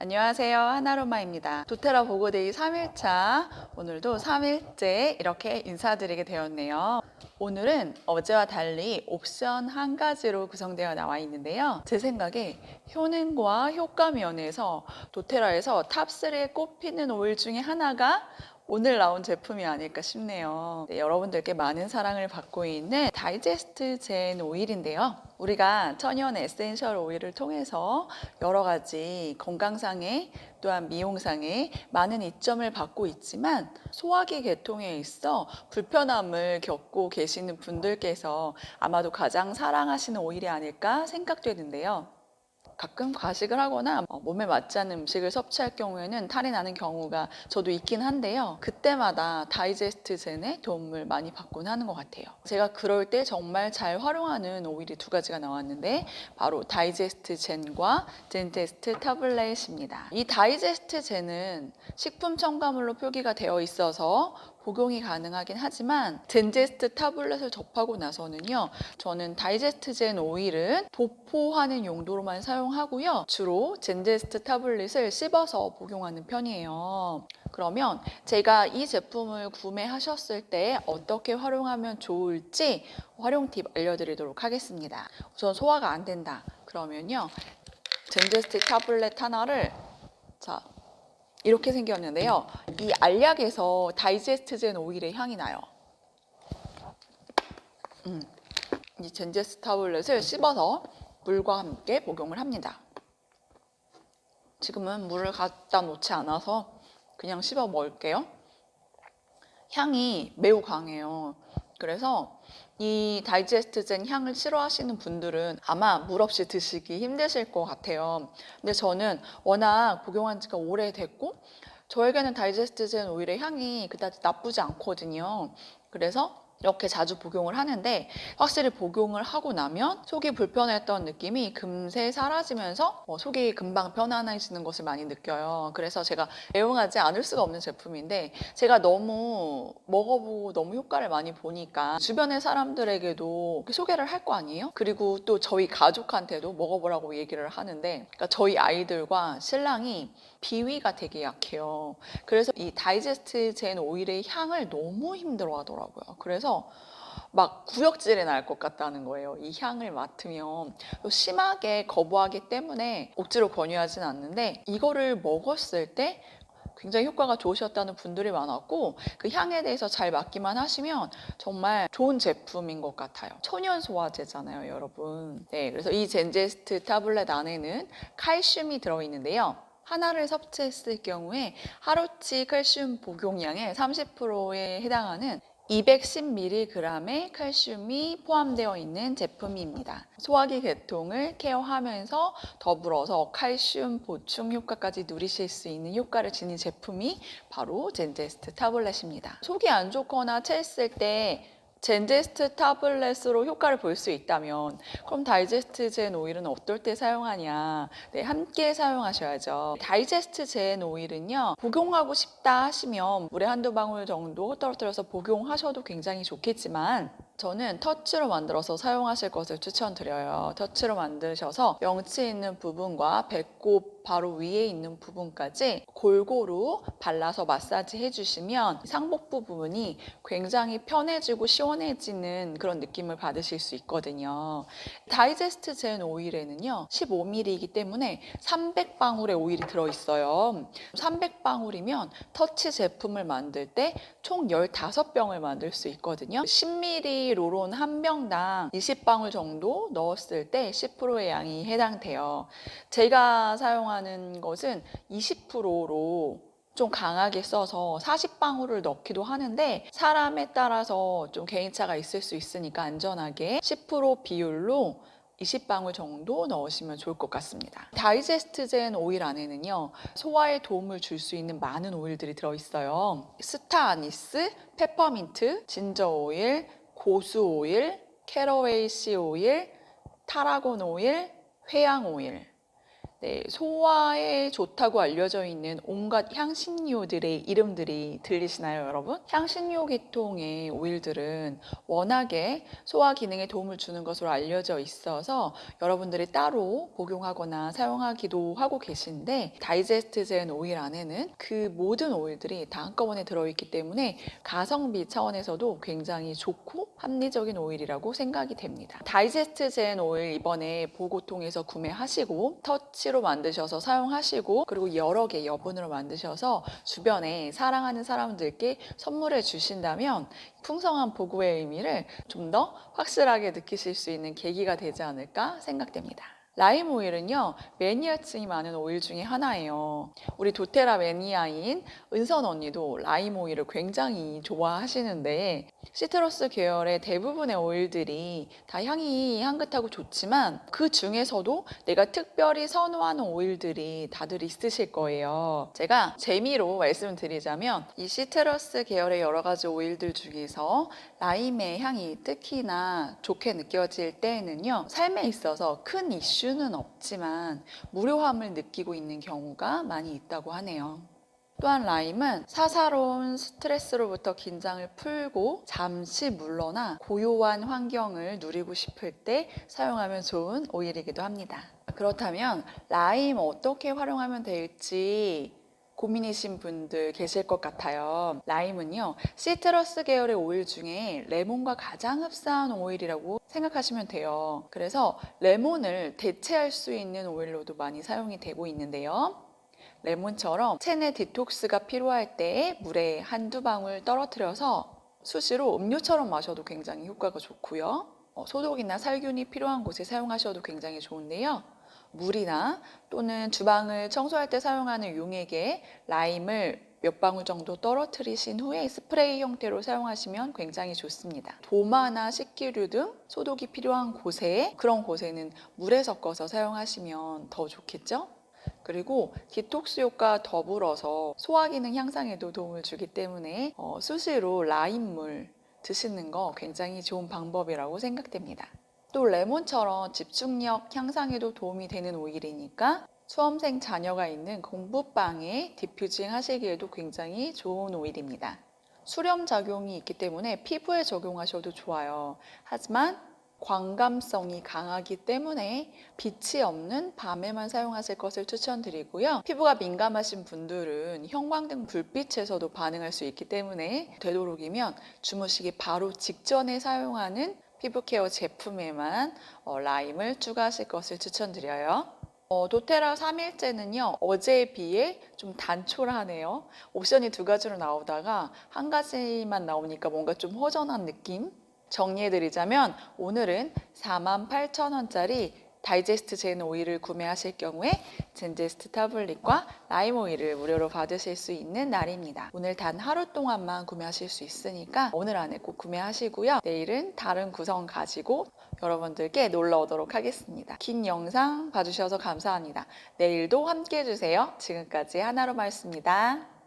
안녕하세요. 하나로마입니다. 도테라 보고데이 3일차. 오늘도 3일째 이렇게 인사드리게 되었네요. 오늘은 어제와 달리 옵션 한 가지로 구성되어 나와 있는데요. 제 생각에 효능과 효과 면에서 도테라에서 탑3에 꼽히는 오일 중에 하나가 오늘 나온 제품이 아닐까 싶네요. 네, 여러분들께 많은 사랑을 받고 있는 다이제스트 젠 오일인데요. 우리가 천연 에센셜 오일을 통해서 여러 가지 건강상의 또한 미용상의 많은 이점을 받고 있지만 소화기 계통에 있어 불편함을 겪고 계시는 분들께서 아마도 가장 사랑하시는 오일이 아닐까 생각되는데요. 가끔 과식을 하거나 어, 몸에 맞지 않는 음식을 섭취할 경우에는 탈이 나는 경우가 저도 있긴 한데요. 그때마다 다이제스트 젠의 도움을 많이 받곤 하는 것 같아요. 제가 그럴 때 정말 잘 활용하는 오일이 두 가지가 나왔는데 바로 다이제스트 젠과 젠제스트 타블렛입니다. 이 다이제스트 젠은 식품 첨가물로 표기가 되어 있어서 복용이 가능하긴 하지만 젠제스트 타블렛을 접하고 나서는요 저는 다이제스트 젠 오일은 보포하는 용도로만 사용하고요 주로 젠제스트 타블렛을 씹어서 복용하는 편이에요. 그러면 제가 이 제품을 구매하셨을 때 어떻게 활용하면 좋을지 활용 팁 알려드리도록 하겠습니다. 우선 소화가 안 된다. 그러면요 젠제스트 타블렛 하나를 자 이렇게 생겼는데요. 이 알약에서 다이제스트젠 오일의 향이 나요. 음, 이 젠제스 타블렛을 씹어서 물과 함께 복용을 합니다. 지금은 물을 갖다 놓지 않아서 그냥 씹어 먹을게요. 향이 매우 강해요. 그래서 이 다이제스트젠 향을 싫어하시는 분들은 아마 물 없이 드시기 힘드실 것 같아요. 근데 저는 워낙 복용한 지가 오래됐고 저에게는 다이제스트젠 오일의 향이 그다지 나쁘지 않거든요. 그래서 이렇게 자주 복용을 하는데 확실히 복용을 하고 나면 속이 불편했던 느낌이 금세 사라지면서 어, 속이 금방 편안해지는 것을 많이 느껴요. 그래서 제가 애용하지 않을 수가 없는 제품인데 제가 너무 먹어보고 너무 효과를 많이 보니까 주변의 사람들에게도 소개를 할 거 아니에요? 그리고 또 저희 가족한테도 먹어보라고 얘기를 하는데 그러니까 저희 아이들과 신랑이 비위가 되게 약해요. 그래서 이 다이제스트 젠 오일의 향을 너무 힘들어 하더라고요. 그래서 막 구역질이 날것 같다는 거예요. 이 향을 맡으면 또 심하게 거부하기 때문에 억지로 권유하진 않는데 이거를 먹었을 때 굉장히 효과가 좋으셨다는 분들이 많았고 그 향에 대해서 잘 맡기만 하시면 정말 좋은 제품인 것 같아요. 천연 소화제잖아요, 여러분. 네, 그래서 이 젠제스트 타블렛 안에는 칼슘이 들어있는데요. 하나를 섭취했을 경우에 하루치 칼슘 복용량의 30%에 해당하는 210mg의 칼슘이 포함되어 있는 제품입니다. 소화기 계통을 케어하면서 더불어서 칼슘 보충 효과까지 누리실 수 있는 효과를 지닌 제품이 바로 젠제스트 타블렛입니다. 속이 안 좋거나 체했을 때 젠제스트 타블렛으로 효과를 볼 수 있다면 그럼 다이제스트 젠 오일은 어떨 때 사용하냐? 네, 함께 사용하셔야죠. 다이제스트 젠 오일은요 복용하고 싶다 하시면 물에 한두 방울 정도 떨어뜨려서 복용하셔도 굉장히 좋겠지만 저는 터치로 만들어서 사용하실 것을 추천드려요. 터치로 만드셔서 명치 있는 부분과 배꼽 바로 위에 있는 부분까지 골고루 발라서 마사지 해주시면 상복부 부분이 굉장히 편해지고 시원해지는 그런 느낌을 받으실 수 있거든요. 다이제스트 젠 오일에는요 15ml이기 때문에 300방울의 오일이 들어있어요. 300방울이면 터치 제품을 만들 때 총 15병을 만들 수 있거든요. 10ml 로론 한 병당 20방울 정도 넣었을 때 10%의 양이 해당돼요. 제가 사용하는 것은 20%로 좀 강하게 써서 40방울을 넣기도 하는데 사람에 따라서 좀 개인차가 있을 수 있으니까 안전하게 10% 비율로 20방울 정도 넣으시면 좋을 것 같습니다. 다이제스트젠 오일 안에는요, 소화에 도움을 줄 수 있는 많은 오일들이 들어있어요. 스타 아니스, 페퍼민트, 진저 오일, 고수 오일, 캐러웨이 씨 오일, 타라곤 오일, 회양 오일. 네, 소화에 좋다고 알려져 있는 온갖 향신료들의 이름들이 들리시나요, 여러분? 향신료 계통의 오일들은 워낙에 소화 기능에 도움을 주는 것으로 알려져 있어서 여러분들이 따로 복용하거나 사용하기도 하고 계신데 다이제스트젠 오일 안에는 그 모든 오일들이 다 한꺼번에 들어있기 때문에 가성비 차원에서도 굉장히 좋고 합리적인 오일이라고 생각이 됩니다. 다이제스트젠 오일 이번에 보고 통해서 구매하시고 터치 로 만드셔서 사용하시고 그리고 여러 개 여분으로 만드셔서 주변에 사랑하는 사람들께 선물해 주신다면 풍성한 보고의 의미를 좀 더 확실하게 느끼실 수 있는 계기가 되지 않을까 생각됩니다. 라임 오일은요, 매니아층이 많은 오일 중에 하나예요. 우리 도테라 매니아인 은선 언니도 라임 오일을 굉장히 좋아하시는데, 시트러스 계열의 대부분의 오일들이 다 향이 향긋하고 좋지만, 그 중에서도 내가 특별히 선호하는 오일들이 다들 있으실 거예요. 제가 재미로 말씀드리자면, 이 시트러스 계열의 여러 가지 오일들 중에서 라임의 향이 특히나 좋게 느껴질 때에는요, 삶에 있어서 큰 이슈 는 없지만 무료함을 느끼고 있는 경우가 많이 있다고 하네요. 또한 라임은 사사로운 스트레스로부터 긴장을 풀고 잠시 물러나 고요한 환경을 누리고 싶을 때 사용하면 좋은 오일이기도 합니다. 그렇다면 라임 어떻게 활용하면 될지 고민이신 분들 계실 것 같아요. 라임은요, 시트러스 계열의 오일 중에 레몬과 가장 흡사한 오일이라고 생각하시면 돼요. 그래서 레몬을 대체할 수 있는 오일로도 많이 사용이 되고 있는데요. 레몬처럼 체내 디톡스가 필요할 때 물에 한두 방울 떨어뜨려서 수시로 음료처럼 마셔도 굉장히 효과가 좋고요. 어, 소독이나 살균이 필요한 곳에 사용하셔도 굉장히 좋은데요. 물이나 또는 주방을 청소할 때 사용하는 용액에 라임을 몇 방울 정도 떨어뜨리신 후에 스프레이 형태로 사용하시면 굉장히 좋습니다. 도마나 식기류 등 소독이 필요한 곳에 그런 곳에는 물에 섞어서 사용하시면 더 좋겠죠? 그리고 디톡스 효과 더불어서 소화 기능 향상에도 도움을 주기 때문에 어, 수시로 라임물 드시는 거 굉장히 좋은 방법이라고 생각됩니다. 또 레몬처럼 집중력 향상에도 도움이 되는 오일이니까 수험생 자녀가 있는 공부방에 디퓨징 하시기에도 굉장히 좋은 오일입니다. 수렴 작용이 있기 때문에 피부에 적용하셔도 좋아요. 하지만 광감성이 강하기 때문에 빛이 없는 밤에만 사용하실 것을 추천드리고요. 피부가 민감하신 분들은 형광등 불빛에서도 반응할 수 있기 때문에 되도록이면 주무시기 바로 직전에 사용하는 피부 케어 제품에만 어, 라임을 추가하실 것을 추천드려요. 어, 도테라 3일째는요, 어제에 비해 좀 단촐하네요. 옵션이 두 가지로 나오다가 한 가지만 나오니까 뭔가 좀 허전한 느낌? 정리해드리자면 오늘은 48,000원짜리 다이제스트 젠 오일을 구매하실 경우에 젠제스트 타블릿과 라임 오일을 무료로 받으실 수 있는 날입니다. 오늘 단 하루 동안만 구매하실 수 있으니까 오늘 안에 꼭 구매하시고요. 내일은 다른 구성 가지고 여러분들께 놀러 오도록 하겠습니다. 긴 영상 봐주셔서 감사합니다. 내일도 함께 해주세요. 지금까지 하나로마였습니다.